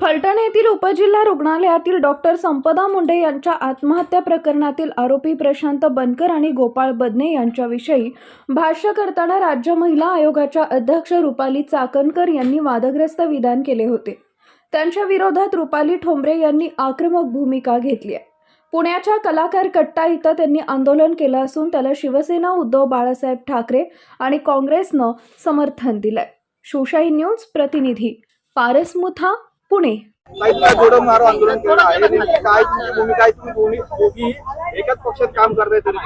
फलटण येथील उपजिल्हा रुग्णालयातील डॉक्टर संपदा मुंडे यांच्या आत्महत्या प्रकरणातील आरोपी प्रशांत बनकर आणि गोपाळ बदने यांच्याविषयी भाष्य करताना राज्य महिला आयोगाच्या अध्यक्ष रुपाली चाकणकर यांनी वादग्रस्त विधान केले होते. त्यांच्या विरोधात रुपाली ठोंबरे यांनी आक्रमक भूमिका घेतली आहे. पुण्याच्या कलाकार कट्टा इथं त्यांनी आंदोलन केलं असून त्याला शिवसेना उद्धव बाळासाहेब ठाकरे आणि काँग्रेसनं समर्थन दिलंय. शिवशाही न्यूज प्रतिनिधी पारस मुथा पुणे. काही तुम्ही जोडो मारो आंदोलन केलं आहे. नेमकी काय तुमची भूमिका आहे तुम्ही दोन्ही दोघी एकाच पक्षात काम करताय तरी.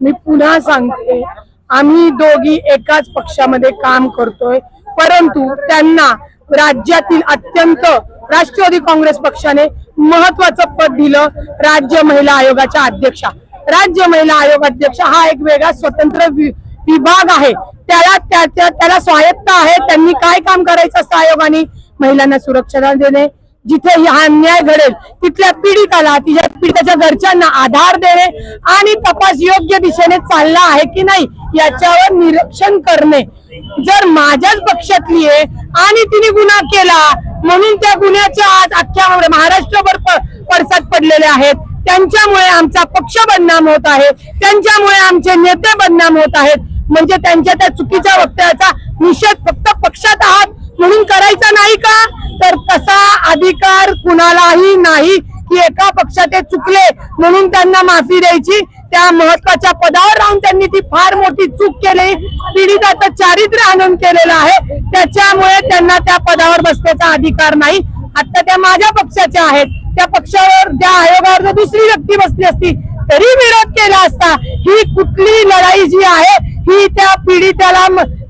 मी पुन्हा सांगते आम्ही दोघी एकाच पक्षामध्ये काम करतोय. परंतु त्यांना राज्यातील अत्यंत राष्ट्रवादी काँग्रेस पक्षाने महत्वाचं पद दिलं राज्य महिला आयोगाच्या अध्यक्षा. राज्य महिला आयोग अध्यक्ष हा एक वेगळा स्वतंत्र वि- विभाग आहे. त्याला त्याच्या त्याला स्वायत्त आहे. त्यांनी काय काम करायचं असतं आयोगाने? महिलांना सुरक्षा देणे जिथे हा अन्याय घडेल तिथल्या पीडिताला तिच्या पीडिताच्या घरच्यांना आधार देणे आणि तपास योग्य दिशेने चालला आहे की नाही याच्यावर निरीक्षण करणे. जर माझ्याच पक्षातली आहे आणि तिने गुन्हा केला म्हणून त्या गुन्ह्याच्या आज अख्ख्या महाराष्ट्रभर पडसाद पडलेले आहेत. त्यांच्यामुळे आमचा पक्ष बदनाम होत आहे. त्यांच्यामुळे आमचे नेते बदनाम होत आहेत. म्हणजे त्यांच्या त्या चुकीच्या वक्तव्याचा निषेध फक्त पक्षात आहात म्हणून करायचा नाही का? तर तसा अधिकार कुणालाही नाही की एका पक्षात चुकले म्हणून त्यांना माफी द्यायची. त्या महत्त्वाच्या पदावर राहून त्यांनी ती फार मोठी चूक केली. पीडिताचं चारित्र्य हनन केलेलं आहे. त्याच्यामुळे त्यांना त्या पदावर बसण्याचा अधिकार नाही. आता त्या माझ्या पक्षाच्या आहेत. त्या पक्षावर त्या आयोगावर जर दुसरी व्यक्ती बसली असती तरी विरोध केला असता ही कुठली लढाई जी आहे ही त्या पीडिताला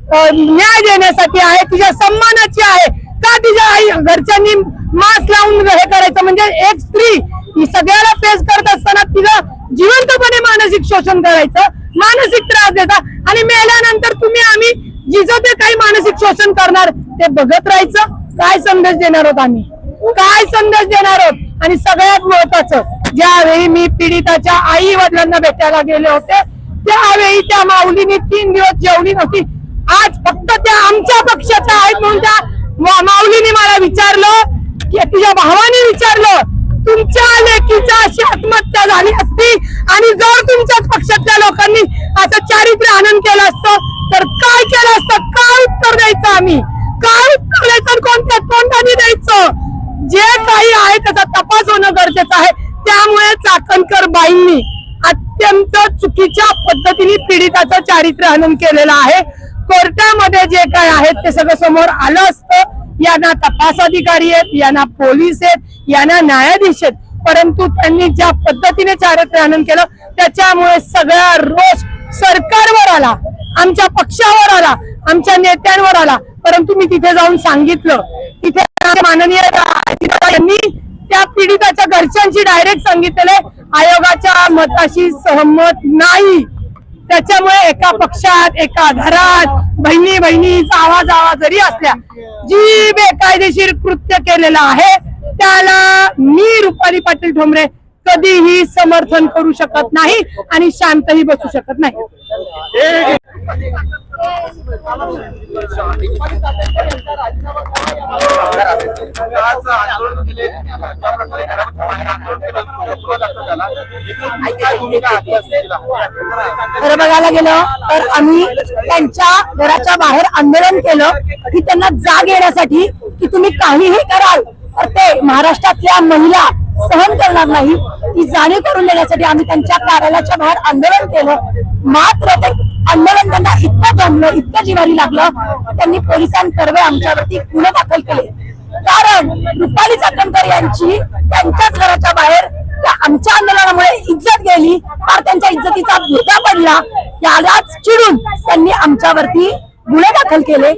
न्याय देण्यासाठी आहे तिच्या सन्मानाची आहे. का तिच्या आई घरच्यांनी मास्क लावून हे करायचं? म्हणजे एक स्त्री ही सगळ्याला फेस करत असताना तिला जिवंतपणे मानसिक शोषण करायचं मानसिक त्रास देता आणि मेल्यानंतर तुम्ही आम्ही जिचं ते काही मानसिक शोषण करणार ते बघत राहायचं. काय संदेश देणार आहोत आम्ही? काय संदेश देणार आहोत? आणि सगळ्यात महत्वाचं ज्यावेळी मी पीडिताच्या आई वडिलांना भेटायला गेले होते त्यावेळी त्या माऊलीने तीन दिवस जेवली नव्हती. आज फक्त त्या आमच्या पक्षाच्या आहेत म्हणून त्या माऊलीने मला विचारलं की तिच्या भावाने विचारलं तुमच्या लेकीचा अशी आत्महत्या झाली असती आणि जर तुमच्याच पक्षातल्या लोकांनी असं चारित्र्य आनंद केलं असतं तर काय केलं असतं? काय उत्तर द्यायचं आम्ही? काय उत्तर द्यायचं कोणत्या तोंडाने द्यायचं? जे काही आहे त्याचा तपास होणं गरजेचं आहे. त्यामुळे चाकणकर बाईंनी अत्यंत चुकीच्या पद्धतीने पीडिताचं चारित्र्य हनन केलेलं आहे. कोर्टामध्ये जे काय आहेत ते सगळं समोर आलं असतं. यांना तपास अधिकारी आहेत यांना पोलीस आहेत यांना न्यायाधीश आहेत. परंतु त्यांनी ज्या पद्धतीने चारित्र्य आनंद केलं त्याच्यामुळे सगळा रोष सरकारवर आला आमच्या पक्षावर आला आमच्या नेत्यांवर आला. परंतु मी तिथे जाऊन सांगितलं तिथे माननीय यांनी त्या पीडिताच्या घरच्यांशी डायरेक्ट सांगितलेलं आयोगाच्या मताशी सहमत नाही. त्याच्यामुळे एका पक्षात एका घरात बहिणी बहिणीचा आवाज आवाज जरी असल्या जी बेकायदेशीर कृत्य केलेलं आहे त्याला मी रुपाली पाटील ठोंबरे कधीही समर्थन करू शकत नाही आणि शांतही बसू शकत नाही. खरं बघायला गेलं तर आम्ही त्यांच्या घराच्या बाहेर आंदोलन केलं की त्यांना जाग येण्यासाठी की तुम्ही काहीही कराल. तर ते महाराष्ट्रातल्या महिला सहन करणार नाही. ही जाणीव करून देण्यासाठी आम्ही त्यांच्या कार्यालयाच्या बाहेर आंदोलन केलं. मात्र ते आंदोलन त्यांना इतकं जमलं इतकं जिवारी लागलं त्यांनी पोलिसांतर्फे आमच्यावरती गुन्हे दाखल केले. कारण रुपाली चाकणकर यांची त्यांच्याच घराच्या बाहेर त्या आमच्या आंदोलनामुळे इज्जत गेली. फार त्यांच्या इज्जतीचा धोका पडला. यालाच चिडून त्यांनी आमच्यावरती गुन्हे दाखल केले.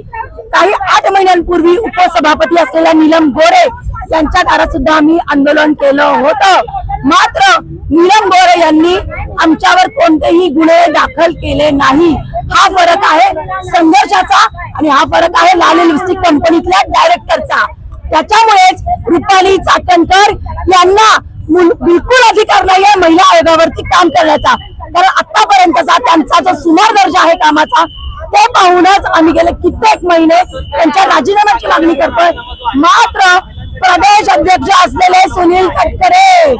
काही आठ महिन्यांपूर्वी उपसभापती असलेल्या नीलम गोरे यांच्या दारात सुद्धा आम्ही आंदोलन केलं होतं. मात्र नीलम गोरे यांनी आमच्यावर कोणतेही गुन्हे दाखल केले नाही. हा फरक आहे संघर्षाचा आणि हा फरक आहे लाल लिपस्टिक कंपनीतल्या डायरेक्टरचा त्याच्यामुळेच रुपाली चाकणकर यांना बिलकुल अधिकार नाहीये महिला आयोगावरती काम करण्याचा. कारण आतापर्यंतचा त्यांचा जो सुमार दर्जा आहे कामाचा ते पाहूनच आम्ही गेले कित्येक महिने त्यांच्या राजीनाम्याची मागणी करतोय. मात्र प्रदेश अध्यक्ष असलेले सुनील तटकरे.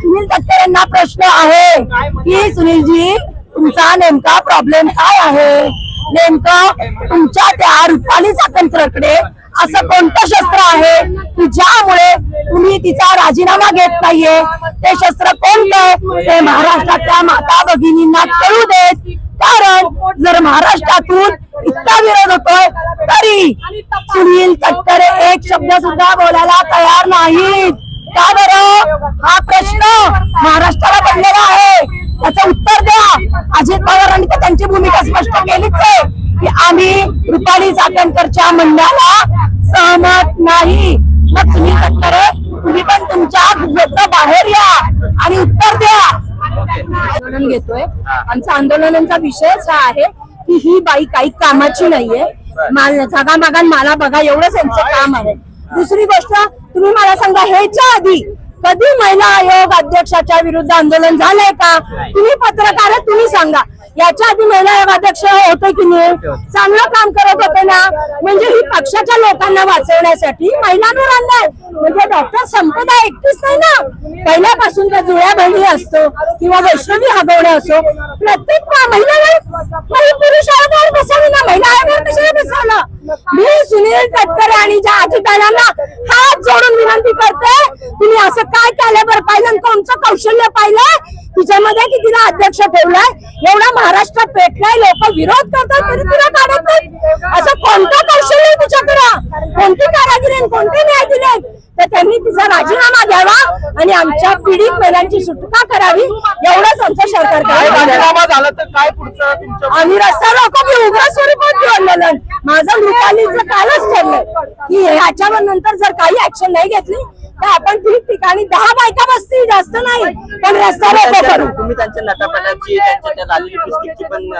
सुनील तटकरेंना प्रश्न आहे की सुनीलजी तुमचा नेमका प्रॉब्लेम काय आहे? नेमकं तुमच्या त्या रुपाली चाकणकरकडे असं कोणतं शस्त्र आहे की ज्यामुळे तुम्ही तिचा राजीनामा घेत नाहीये? ते शस्त्र कोणतं? ते महाराष्ट्रातल्या माता भगिनींना कळू देत. कारण जर महाराष्ट्रातून इतका विरोध होतोय तरी सुनील तटकरे एक शब्द सुद्धा बोलायला तयार नाहीत. का बरं? हा प्रश्न महाराष्ट्राला पडलेला आहे. त्याचं उत्तर द्या. अजित पवारांनी तर त्यांची भूमिका स्पष्ट केलीच आहे. की आम्ही रुपाली चाकणकरच्या म्हणण्याला सहमत नाही. मग सुनील तटकरे तुम्ही पण तुमच्या बाहेर या आणि उत्तर द्या. आंदोलन घेतोय. आमचा आंदोलनांचा विषयच हा आहे की ही बाई काही कामाची नाहीये. जागा मागा मला बघा एवढंच यांचं काम आहे. दुसरी गोष्ट तुम्ही मला सांगा ह्याच्या आधी कधी महिला आयोग अध्यक्षाच्या विरुद्ध आंदोलन झालंय का? तुम्ही पत्रकार तुम्ही सांगा. याच्या आधी महिला आयोग अध्यक्ष होते की नाही? चांगलं काम करत होते ना? म्हणजे ही पक्षाच्या लोकांना वाचवण्यासाठी महिलांवर अन्याय. म्हणजे डॉक्टर संपदा एकटीच नाही ना? पहिल्यापासून त्या जुळ्या बहिणी असतो किंवा वैष्णवी हगवणे असो प्रत्येक मा- महिलाला काही पुरुष आयोगावर बसवलं ना महिला आयोगावर कशाला बसवलं मी सुनील तटकरे आणि ज्या अजितदादांना हात जोडून विनंती करते तुम्ही असं काय कॅलेबर पाहिलं आणि कोणचं कौशल्य पाहिलं तिच्यामध्ये की तिला अध्यक्ष ठेवलाय? एवढा महाराष्ट्रात पेटलाय लोक विरोध करतात तरी तिला काढत नाही असं कोणतं कौशल्य आहे तिच्याकडं कोणती कारागिरी कोणते न्याय दिले तर त्यांनी तिचा राजीनामा द्यावा आणि आमच्या पीडित महिलांची सुटका करावी एवढंच आमचं सरकार आम्ही रस्ता मी उग्र स्वरूपात आंदोलन माझं मृतालीचं कालच ठरलंय की ह्याच्यावर नंतर जर काही ऍक्शन नाही घेतली तर आपण ठिकठिकाणी दहा बायका बसतील जास्त नाही पण रस्ता रोको करू. तुम्ही त्यांच्या नटापटाची त्यांच्या त्या पण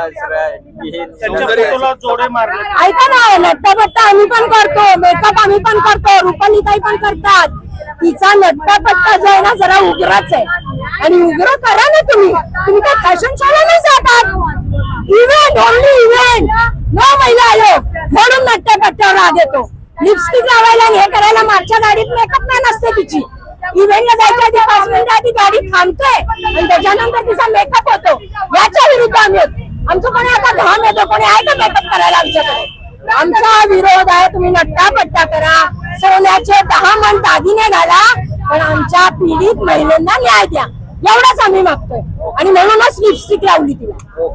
ऐका ना नट्टा बट्टा आम्ही पण करतो मेकअप आम्ही पण करतो रुपालीताई पण करतात. तिचा नट्टा पट्टा जो आहे ना जरा उग्रच आहे. आणि उग्र करा ना तुम्ही. तुम्ही काय फॅशन शोला नाही जातात इव्हेंट ओनली इव्हेंट न महिला आयोग. म्हणून नट्ट्या पट्ट्यावर राग येतो. लिपस्टिक लावायला हे करायला मागच्या गाडीत मेकअप मॅन असते तिची. इव्हेंटला जायच्या आधी पाच मिनिटं आधी गाडी थांबते आणि त्याच्यानंतर तिचा मेकअप होतो. याच्या विरुद्ध आम्ही आमचं कोणी आता घाम येतो कोणी आहे का मेकअप करायला आमच्याकडे? आमचा विरोध आहे तुम्ही नट्टा पट्टा करा. सोन्याचे दहा मन दागिने घाला पण आमच्या पीडित महिलांना न्याय द्या. एवढाच आम्ही मागतोय. आणि म्हणूनच लिपस्टिक लावली तिला.